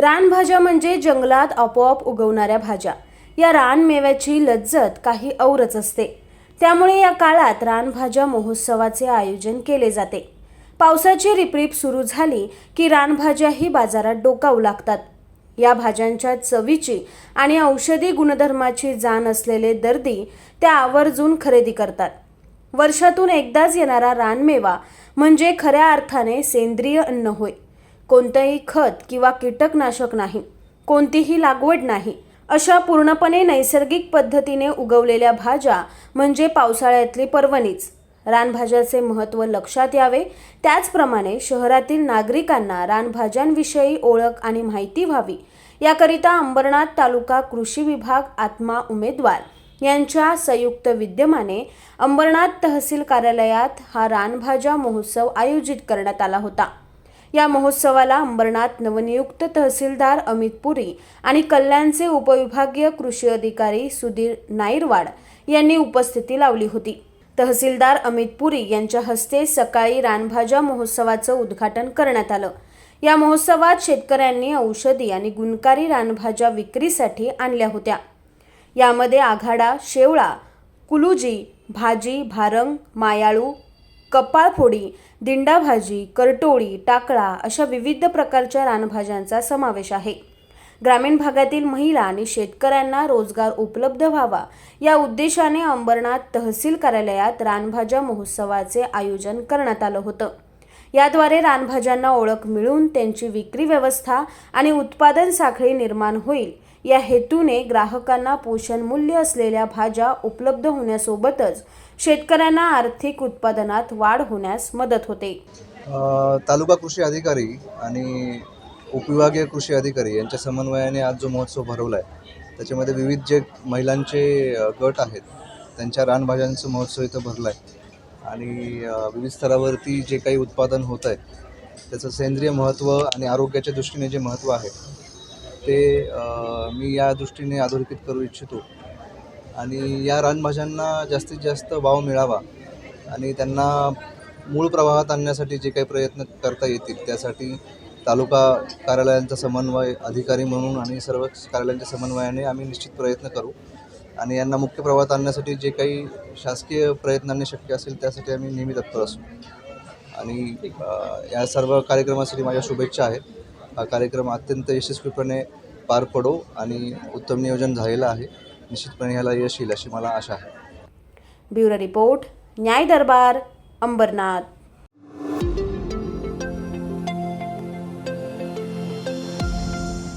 रानभाज्या म्हणजे जंगलात आपोआप उगवणाऱ्या भाज्या. या रानमेव्याची लज्जत काही औरच असते. त्यामुळे या काळात रानभाज्या महोत्सवाचे आयोजन केले जाते. पावसाची रिपरिप सुरू झाली की रानभाज्याही बाजारात डोकावू लागतात. या भाज्यांच्या चवीची आणि औषधी गुणधर्माची जाण असलेले दर्दी त्या आवर्जून खरेदी करतात. वर्षातून एकदाच येणारा रानमेवा म्हणजे खऱ्या अर्थाने सेंद्रिय अन्न होय. कोणतंही खत किंवा कीटकनाशक नाही कोणतीही लागवड नाही अशा पूर्णपणे नैसर्गिक पद्धतीने उगवलेल्या भाज्या म्हणजे पावसाळ्यातली पर्वणीच. रानभाज्याचे महत्त्व लक्षात यावे. त्याचप्रमाणे शहरातील नागरिकांना रानभाज्यांविषयी ओळख आणि माहिती व्हावी. याकरिता अंबरनाथ तालुका कृषी विभाग आत्मा उमेदवार यांच्या संयुक्त विद्यमाने अंबरनाथ तहसील कार्यालयात हा रानभाज्या महोत्सव आयोजित करण्यात आला होता. या महोत्सवाला अंबरनाथ नवनियुक्त तहसीलदार अमित पुरी आणि कल्याणचे उपविभागीय कृषी अधिकारी सुधीर नाईरवाड यांनी उपस्थिती लावली होती. तहसीलदार अमित पुरी यांच्या हस्ते सकाळी रानभाज्या महोत्सवाचं उद्घाटन करण्यात आलं. या महोत्सवात शेतकऱ्यांनी औषधी आणि गुणकारी रानभाज्या विक्रीसाठी आणल्या होत्या. यामध्ये आघाडा शेवळा कुलुजी भाजी भारंग मायाळू कपाळफोडी दिंडाभाजी करटोळी टाकळा अशा विविध प्रकारच्या रानभाज्यांचा समावेश आहे. ग्रामीण भागातील महिला आणि शेतकऱ्यांना रोजगार उपलब्ध व्हावा या उद्देशाने अंबरनाथ तहसील कार्यालयात रानभाज्या महोत्सवाचे आयोजन करण्यात आलं होतं. याद्वारे रानभाज्यांना ओळख मिळून त्यांची विक्री व्यवस्था आणि उत्पादन साखळी निर्माण होईल. या हेतूने ग्राहकांना पोषण मूल्य असलेल्या भाज्या उपलब्ध होण्यासोबतच शेतकऱ्यांना आर्थिक उत्पादनात वाढ होण्यास मदत होते. तालुका कृषी अधिकारी आणि उपविभागीय कृषी अधिकारी यांच्या समन्वयाने आज जो महोत्सव भरवला आहे त्याच्यामध्ये विविध जे महिलांचे गट आहेत त्यांच्या रानभाज्यांचं महोत्सव इथं भरला आहे आणि विविध स्तरावरती जे काही उत्पादन होत आहे त्याचं सेंद्रिय महत्त्व आणि आरोग्याच्या दृष्टीने जे महत्त्व आहे ते मी या दृष्टीने अधोरेखित करू इच्छितो. आणि या रानभाज्यांना जास्तीत जास्त वाव मिळावा आणि त्यांना मूळ प्रवाहात आणण्यासाठी जे काही प्रयत्न करता येतील त्यासाठी तालुका कार्यालयांचा समन्वय अधिकारी म्हणून आणि सर्व कार्यालयांच्या समन्वयाने आम्ही निश्चित प्रयत्न करू. आणि यांना मुख्य प्रवाहात आणण्यासाठी जे काही शासकीय प्रयत्नांनी शक्य असेल त्यासाठी आम्ही नेहमी तत्पर असू. आणि या सर्व कार्यक्रमासाठी माझ्या शुभेच्छा आहेत. हा कार्यक्रम अत्यंत यशस्वीपणे पार पडो आणि उत्तम नियोजन झालेलं आहे. निश्चितपणे ह्याला यश येईल अशी मला आशा आहे. ब्युरो रिपोर्ट न्याय दरबार अंबरनाथ.